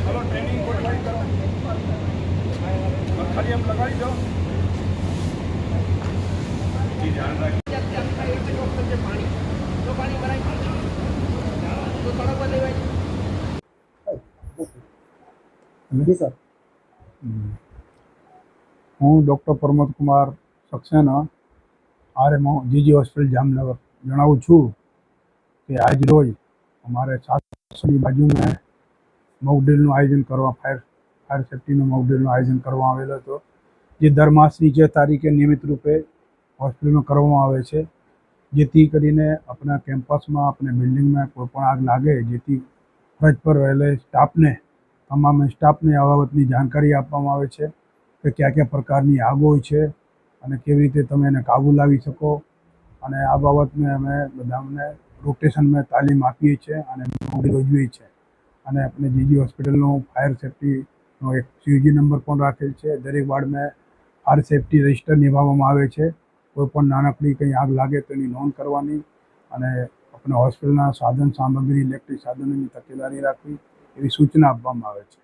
ચલો ટ્રેનિંગ ગોઠવાઈ કરો. ખાલી એમ લગાડી દો. ધ્યાન રાખી હું doctor Pramod Kumar Saxena RMO GG hospital Jamnagar જણાવું છું કે આજ રોજ અમારે સાતસોની બાજુમાં મોક ડ્રીલનું આયોજન કરવા, ફાયર ફાયર સેફ્ટીનું મોક આયોજન કરવામાં આવેલો હતો. જે દર માસની જે તારીખે નિયમિત રૂપે હોસ્પિટલમાં કરવામાં આવે છે, જેથી કરીને આપણા કેમ્પસમાં, આપણે બિલ્ડિંગમાં કોઈ પણ આગ લાગે, જેથી ફરજ પર રહેલા સ્ટાફને, તમામ સ્ટાફને આ બાબતની જાણકારી આપવામાં આવે છે કે કયા કયા પ્રકારની આગ હોય છે અને કેવી રીતે તમે એને કાબૂ લાવી શકો. અને આ બાબતને અમે બધાને રોટેશનમાં તાલીમ આપીએ છીએ અને મોડી યોજવીએ છીએ. અને આપણે જીજી હોસ્પિટલનો ફાયર સેફ્ટીનો એક સીજી નંબર પણ રાખેલ છે. દરેક વાર્ડમાં ફાયર સેફ્ટી રજિસ્ટર નિભાવવામાં આવે છે. કોઈ પણ નાનકડી કંઈ આગ લાગે તો એની નોંધ કરવાની અને આપણે હોસ્પિટલના સાધન સામગ્રી, ઇલેક્ટ્રિક સાધનોની તકેદારી રાખવી એવી સૂચના આપવામાં આવે છે.